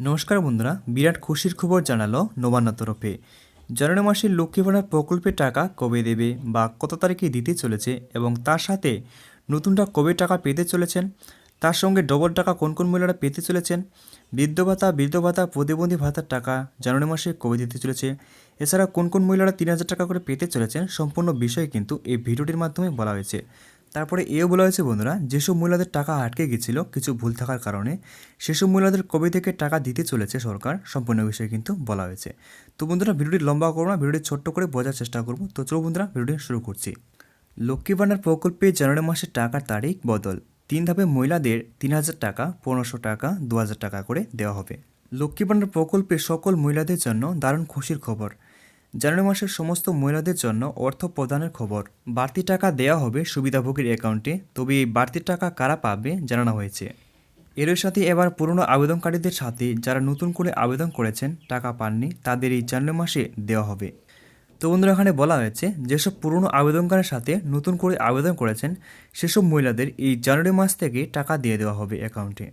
নমস্কার বন্ধুরা, বিরাট খুশির খবর জানালো নবান্ন তরফে। জানুয়ারি মাসের লক্ষ্মী ভাণ্ডার প্রকল্পের টাকা কবে দেবে বা কত তারিখে দিতে চলেছে এবং তার সাথে নতুনটা কবে টাকা পেতে চলেছেন? তার সঙ্গে ডবল টাকা কোন কোন মহিলারা পেতে চলেছেন? বৃদ্ধ ভাতা বৃদ্ধ ভাতা প্রতিবন্ধী ভাতার টাকা জানুয়ারি মাসে কবে দিতে চলেছে? এছাড়া কোন কোন মহিলারা তিন হাজার টাকা করে পেতে চলেছেন? সম্পূর্ণ বিষয় কিন্তু এই ভিডিওটির মাধ্যমে বলা হয়েছে। তারপরে এও বলা হয়েছে, বন্ধুরা, যেসব মহিলাদের টাকা আটকে গেছিল কিছু ভুল থাকার কারণে, সেসব মহিলাদের কবে থেকে টাকা দিতে চলেছে সরকার সম্পূর্ণ বিষয়ে কিন্তু বলা হয়েছে। তো বন্ধুরা, ভিডিওটি লম্বা করব না, ভিডিওটি ছোট্ট করে বোঝার চেষ্টা করব। তো চলো বন্ধুরা, ভিডিওটি শুরু করছি। লক্ষ্মী ভাণ্ডার প্রকল্পে জানুয়ারি মাসের টাকার তারিখ বদল। তিন ধাপে মহিলাদের তিন হাজার টাকা, পনেরোশো টাকা, দু হাজার টাকা করে দেওয়া হবে। লক্ষ্মী ভাণ্ডার প্রকল্পে সকল মহিলাদের জন্য দারুণ খুশির খবর। জানুয়ারি মাসের সমস্ত মহিলাদের জন্য অর্থ প্রদানের খবর। বাড়তি টাকা দেওয়া হবে সুবিধাভোগীর অ্যাকাউন্টে। তবে এই বাড়তি টাকা কারা পাবে জানানো হয়েছে। এর সাথে এবার পুরনো আবেদনকারীদের সাথে যারা নতুন করে আবেদন করেছেন, টাকা পাননি, তাদের এই জানুয়ারি মাসে দেওয়া হবে। তো বন্ধুরা, এখানে বলা হয়েছে, যেসব পুরনো আবেদনকারীর সাথে নতুন করে আবেদন করেছেন, সেসব মহিলাদের এই জানুয়ারি মাস থেকে টাকা দিয়ে দেওয়া হবে অ্যাকাউন্টে।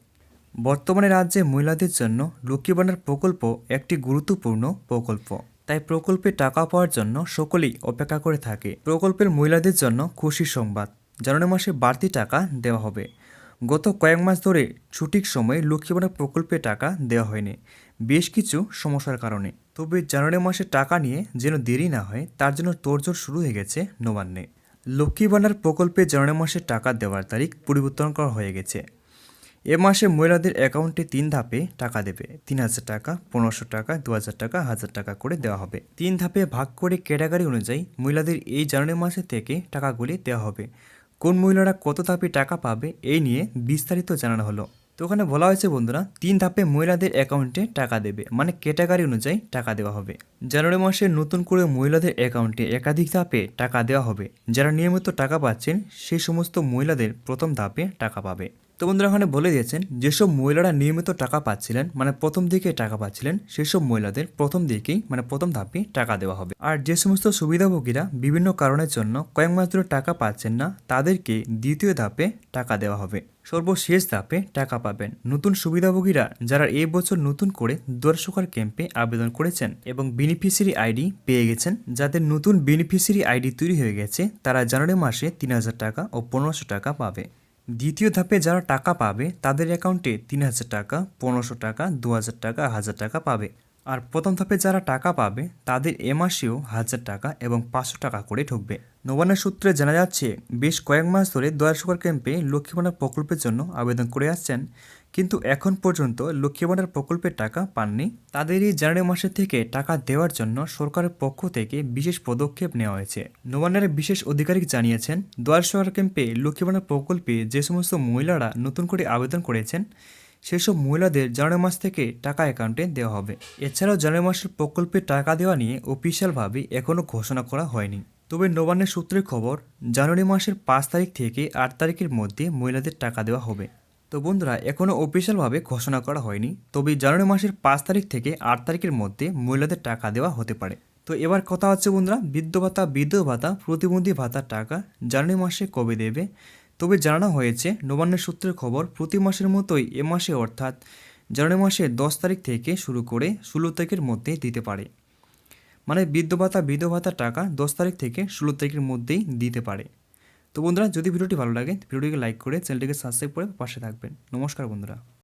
বর্তমানে রাজ্যে মহিলাদের জন্য লক্ষ্মী প্রকল্প একটি গুরুত্বপূর্ণ প্রকল্প। তাই প্রকল্পে টাকা পাওয়ার জন্য সকলেই অপেক্ষা করে থাকে। প্রকল্পের মহিলাদের জন্য খুশির সংবাদ। জানুয়ারি মাসে বাড়তি টাকা দেওয়া হবে। গত কয়েক মাস ধরে ছুটির সময়ে লক্ষ্মী ভাণ্ডার প্রকল্পে টাকা দেওয়া হয়নি। বেশ কিছু সমস্যার কারণে। তবে জানুয়ারি মাসে টাকা নিয়ে যেন দেরি না হয়, তার জন্য তোড়জোড় শুরু হয়ে গেছে নবান্নে। লক্ষ্মী প্রকল্পে জানুয়ারি মাসে টাকা দেওয়ার তারিখ পরিবর্তন করা হয়ে গেছে। এ মাসে মহিলাদের অ্যাকাউন্টে তিন ধাপে টাকা দেবে। তিন হাজার টাকা, পনেরোশো টাকা, দু হাজার টাকা হাজার টাকা করে দেওয়া হবে। তিন ধাপে ভাগ করে ক্যাটাগরি অনুযায়ী মহিলাদের এই জানুয়ারি মাসে থেকে টাকাগুলি দেওয়া হবে। কোন মহিলারা কত ধাপে টাকা পাবে, এই নিয়ে বিস্তারিত জানানো হলো। তো ওখানে বলা হয়েছে বন্ধুরা, তিন ধাপে মহিলাদের অ্যাকাউন্টে টাকা দেবে মানে ক্যাটাগরি অনুযায়ী টাকা দেওয়া হবে। জানুয়ারি মাসে নতুন করে মহিলাদের অ্যাকাউন্টে একাধিক ধাপে টাকা দেওয়া হবে। যারা নিয়মিত টাকা পাচ্ছেন সেই সমস্ত মহিলাদের প্রথম ধাপে টাকা পাবে। তো বন্ধুরা ওখানে বলে দিয়েছেন, যেসব মহিলারা নিয়মিত টাকা পাচ্ছিলেন মানে প্রথম দিকে টাকা পাচ্ছিলেন, সেসব মহিলাদের প্রথম দিকেই মানে প্রথম ধাপে টাকা দেওয়া হবে। আর যে সমস্ত সুবিধাভোগীরা বিভিন্ন কারণের জন্য কয়েক মাস ধরে টাকা পাচ্ছেন না, তাদেরকে দ্বিতীয় ধাপে টাকা দেওয়া হবে। সর্বশেষ ধাপে টাকা পাবেন। নতুন সুবিধাভোগীরা যারা এই বছর নতুন করে দর্শকার ক্যাম্পে আবেদন করেছেন এবং বেনিফিসিয়ারি আইডি পেয়ে গেছেন, যাদের নতুন বেনিফিসিয়ারি আইডি তৈরি হয়ে গেছে, তারা জানুয়ারি মাসে তিন হাজার টাকা ও পনেরোশো টাকা পাবে। দ্বিতীয় ধাপে যারা টাকা পাবে, তাদের অ্যাকাউন্টে তিন হাজার টাকা, পনেরোশো টাকা, দু হাজার টাকা হাজার টাকা পাবে। আর প্রথম ধাপে যারা টাকা পাবে, তাদের এ মাসেও হাজার টাকা এবং পাঁচশো টাকা করে ঢুকবে নবান্নের সূত্রে জানা যাচ্ছে, বেশ কয়েক মাস ধরে দয়াসুকার ক্যাম্পে লক্ষ্মীভাণ্ডার প্রকল্পের জন্য আবেদন করে আসছেন। কিন্তু এখন পর্যন্ত লক্ষ্মী ভাণ্ডার প্রকল্পের টাকা পাননি। তাদের এই জানুয়ারি মাসের থেকে টাকা দেওয়ার জন্য সরকারের পক্ষ থেকে বিশেষ পদক্ষেপ নেওয়া হয়েছে। নবান্নের বিশেষ আধিকারিক জানিয়েছেন দয়াসুকার ক্যাম্পে লক্ষ্মীভাণ্ডার প্রকল্পে যে সমস্ত মহিলারা নতুন করে আবেদন করেছেন সেসব মহিলাদের জানুয়ারি মাস থেকে টাকা অ্যাকাউন্টে দেওয়া হবে। এছাড়াও জানুয়ারি মাসের প্রকল্পে টাকা দেওয়া নিয়ে অফিসিয়ালভাবে এখনও ঘোষণা করা হয়নি। তবে নবান্নের সূত্রের খবর, জানুয়ারি মাসের পাঁচ তারিখ থেকে আট তারিখের মধ্যে মহিলাদের টাকা দেওয়া হবে। তো বন্ধুরা এখনও অফিসিয়ালভাবে ঘোষণা করা হয়নি। তবে জানুয়ারি মাসের পাঁচ তারিখ থেকে আট তারিখের মধ্যে মহিলাদের টাকা দেওয়া হতে পারে। তো এবার কথা হচ্ছে বন্ধুরা বৃদ্ধ ভাতা বৃদ্ধ ভাতা, প্রতিবন্ধী ভাতার টাকা জানুয়ারি মাসে কবে দেবে? তবে জানানো হয়েছে, নবান্নের সূত্রের খবর, প্রতি মাসের মতোই এ মাসে অর্থাৎ জানুয়ারি মাসে দশ তারিখ থেকে শুরু করে ষোলো তারিখের মধ্যে দিতে পারে। মানে বৃদ্ধ ভাতা, বৃদ্ধ ভাতার টাকা দশ তারিখ থেকে ষোলো তারিখের মধ্যেই দিতে পারে। তো বন্ধুরা, যদি ভিডিওটি ভালো লাগে, ভিডিওটিকে লাইক করে চ্যানেলটিকে সাবস্ক্রাইব করে পাশে থাকবেন। নমস্কার বন্ধুরা।